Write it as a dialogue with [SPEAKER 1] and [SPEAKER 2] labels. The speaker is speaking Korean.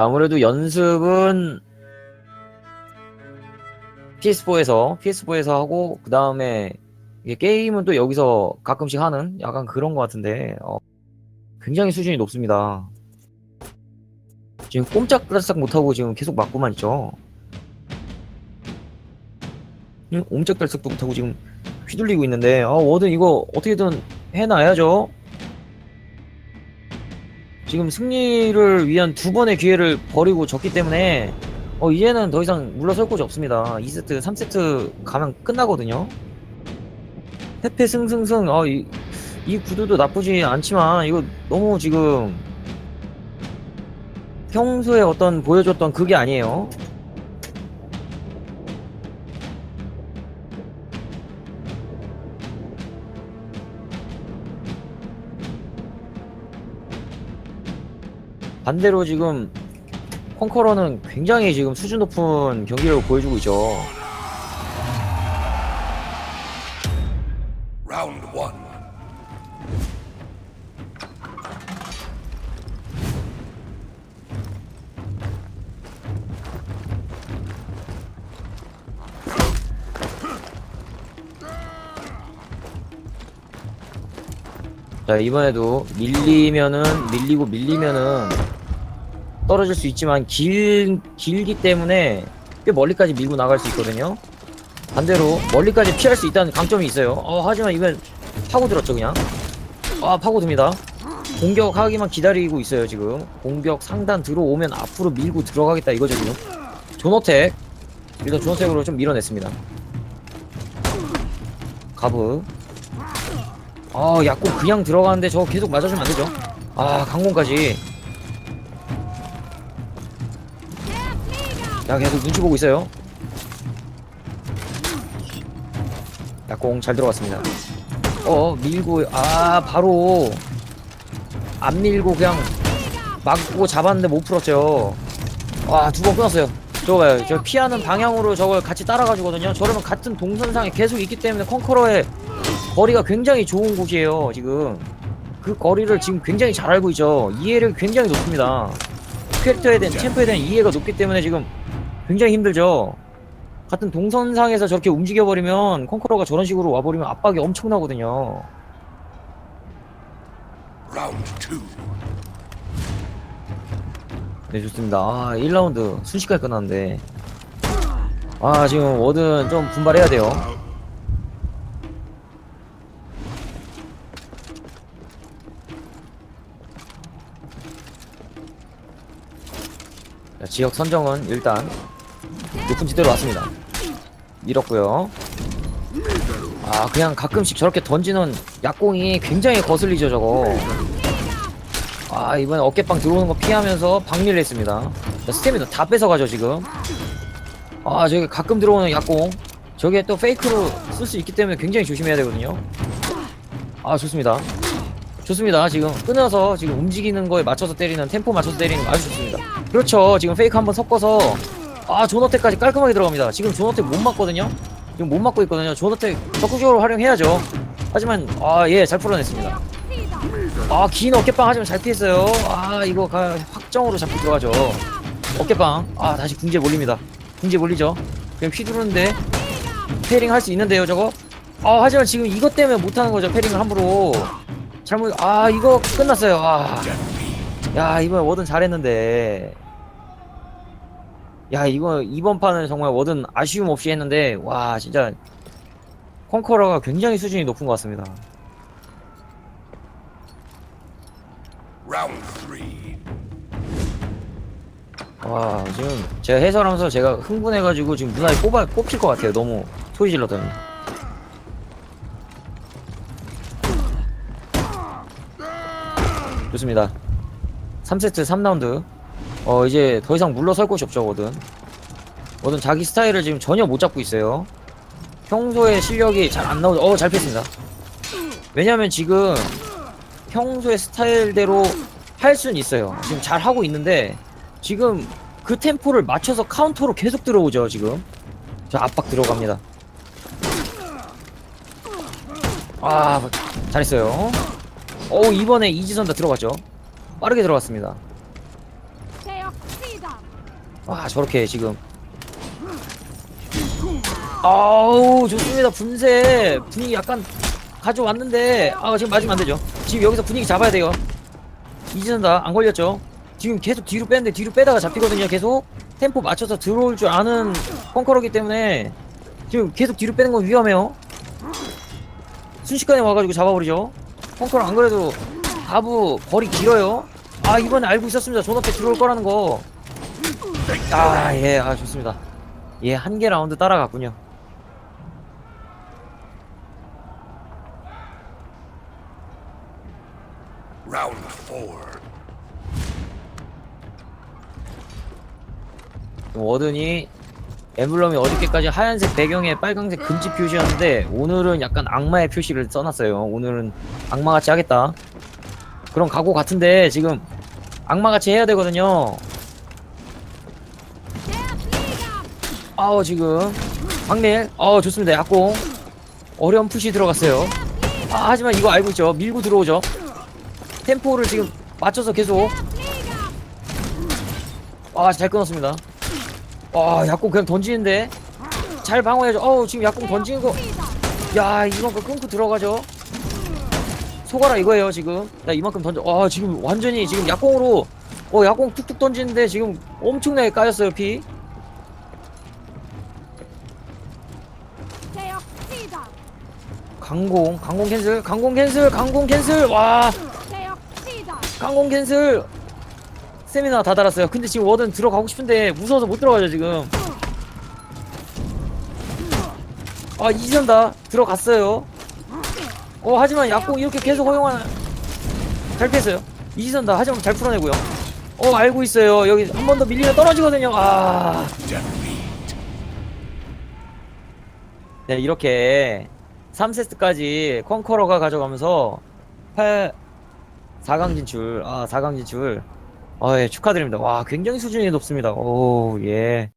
[SPEAKER 1] 아무래도 연습은 PS4에서 PS4에서 하고 그 다음에 게임은 또 여기서 가끔씩 하는 약간 그런 것 같은데 어, 굉장히 수준이 높습니다. 지금 꼼짝달싹 못하고 지금 계속 맞고만 있죠. 응? 옴짝달싹도 못하고 지금 휘둘리고 있는데 아 워든 이거 어떻게든 해놔야죠. 지금 승리를 위한 두 번의 기회를 버리고 졌기 때문에 어 이제는 더 이상 물러설 곳이 없습니다. 2세트, 3세트 가면 끝나거든요. 패패 승승승 어, 이, 이 구도도 나쁘지 않지만 이거 너무 지금 평소에 어떤 보여줬던 그게 아니에요. 반대로 지금 콩커러는 굉장히 지금 수준 높은 경기력을 보여주고 있죠.
[SPEAKER 2] Round one.
[SPEAKER 1] 자 이번에도 밀리면은 밀리고 밀리면은 떨어질 수 있지만 길 길기 때문에 꽤 멀리까지 밀고 나갈 수 있거든요. 반대로 멀리까지 피할 수 있다는 강점이 있어요. 어 하지만 이건 파고들었죠 그냥. 아 파고듭니다. 공격하기만 기다리고 있어요 지금. 공격 상단 들어오면 앞으로 밀고 들어가겠다 이거죠 지금. 존어택 일단 존어택으로 좀 밀어냈습니다. 가브 아, 약국 그냥 들어가는데 저거 계속 맞아주면 안 되죠. 아, 강공까지. 야, 계속 눈치 보고 있어요. 약공 잘 들어갔습니다. 어, 밀고, 아, 바로. 안 밀고 그냥 막고 잡았는데 못 풀었죠. 와, 두번 끊었어요. 저거 봐요. 저 피하는 방향으로 저걸 같이 따라가주거든요. 저러면 같은 동선상에 계속 있기 때문에 컨커러의 거리가 굉장히 좋은 곳이에요 지금 그 거리를 지금 굉장히 잘 알고 있죠 이해력이 굉장히 높습니다 캐릭터에 대한 챔프에 대한 이해가 높기 때문에 지금 굉장히 힘들죠. 같은 동선상에서 저렇게 움직여버리면 컨커러가 저런 식으로 와버리면 압박이 엄청나거든요. 네 좋습니다. 아 1라운드 순식간에 끝났는데. 아 지금 워든 좀 분발해야 돼요. 자, 지역 선정은 일단 높은 지대로 왔습니다. 밀었고요. 아 그냥 가끔씩 저렇게 던지는 약공이 굉장히 거슬리죠 저거. 아 이번에 어깨빵 들어오는 거 피하면서 박밀 했습니다. 자, 스태미너 다 뺏어가죠 지금. 아 저기 가끔 들어오는 약공. 저게 또 페이크로 쓸 수 있기 때문에 굉장히 조심해야 되거든요. 아 좋습니다. 좋습니다 지금. 끊어서 지금 움직이는 거에 맞춰서 때리는 템포 맞춰서 때리는 거 아주 좋습니다. 그렇죠. 지금 페이크 한번 섞어서 아 존어택까지 깔끔하게 들어갑니다. 지금 존어택 못 맞거든요? 지금 못 맞고 있거든요. 존어택 적극적으로 활용해야죠. 하지만 아 예 잘 풀어냈습니다. 아긴 어깨빵 하지만 잘 피했어요. 아 이거 가, 확정으로 잡고 들어가죠. 어깨빵. 아 다시 궁지에 몰립니다. 궁지에 몰리죠. 그냥 휘두르는데 페링 할 수 있는데요 저거? 아 하지만 지금 이것 때문에 못하는 거죠 페링을 함부로. 잘못 아 이거 끝났어요. 아야 이번 워든 잘했는데 야 이거 이번 판은 정말 워든 아쉬움 없이 했는데 와 진짜 컨커러가 굉장히 수준이 높은 것 같습니다. 와 지금 제가 해설하면서 제가 흥분해가지고 지금 눈알이 뽑아 뽑힐 것 같아요. 너무 소리 질렀더니. 좋습니다. 3세트 3라운드 어 이제 더 이상 물러설 곳이 없죠 워든. 워든 자기 스타일을 지금 전혀 못 잡고 있어요. 평소에 실력이 잘 안 나오죠 어잘 피했습니다. 왜냐면 지금 평소의 스타일대로 할 수는 있어요. 지금 잘 하고 있는데 지금 그 템포를 맞춰서 카운터로 계속 들어오죠 지금. 자 압박 들어갑니다. 아 잘했어요. 어 이번에 이지선 다 들어갔죠. 빠르게 들어갔습니다 와 저렇게 지금. 아우 좋습니다. 분쇄. 분위기 약간 가져왔는데 아 지금 맞으면 안 되죠. 지금 여기서 분위기 잡아야 돼요. 이지는다. 안 걸렸죠? 지금 계속 뒤로 빼는데 뒤로 빼다가 잡히거든요 계속. 템포 맞춰서 들어올 줄 아는 펑커러기 때문에 지금 계속 뒤로 빼는 건 위험해요. 순식간에 와가지고 잡아버리죠. 펑커러 안 그래도 가부 거리 길어요. 아 이번에 알고 있었습니다. 존 앞에 들어올 거라는 거 아 예 아 좋습니다 예 한 개 라운드 따라갔군요
[SPEAKER 2] Round four.
[SPEAKER 1] 워든이 엠블럼이 어저께까지 하얀색 배경에 빨강색 금지 표시였는데 오늘은 약간 악마의 표시를 써놨어요. 오늘은 악마같이 하겠다. 그런 각오 같은데 지금 악마같이 해야 되거든요. 아우 지금. 박밀 어 좋습니다. 약공. 어려운 푸시 들어갔어요. 아 하지만 이거 알고 있죠. 밀고 들어오죠. 템포를 지금 맞춰서 계속. 아잘 끊었습니다. 와 약공 그냥 던지는데. 잘 방어해야죠. 어우 지금 약공 던지는 거야 이만큼 끊고 들어가죠. 속아라 이거예요 지금. 야 이만큼 던져. 아 지금 완전히 지금 약공으로. 어 약공 툭툭 던지는데 지금 엄청나게 까였어요 피 강공 강공 캔슬 강공 캔슬 강공 캔슬. 와. 강공 캔슬. 세미나 다 달았어요. 근데 지금 워든 들어가고 싶은데 무서워서 못 들어가죠 지금. 아 이전다. 들어갔어요. 어 하지만 약공 이렇게 계속 허용하는 잘 피했어요. 이지선 다. 하지만 잘 풀어내고요. 어 알고 있어요. 여기 한 번 더 밀리면 떨어지거든요. 아. 네, 이렇게 3세트까지 컨커러가 가져가면서 8 4강 진출 아 4강 진출 아, 예, 축하드립니다. 와, 굉장히 수준이 높습니다. 오, 예.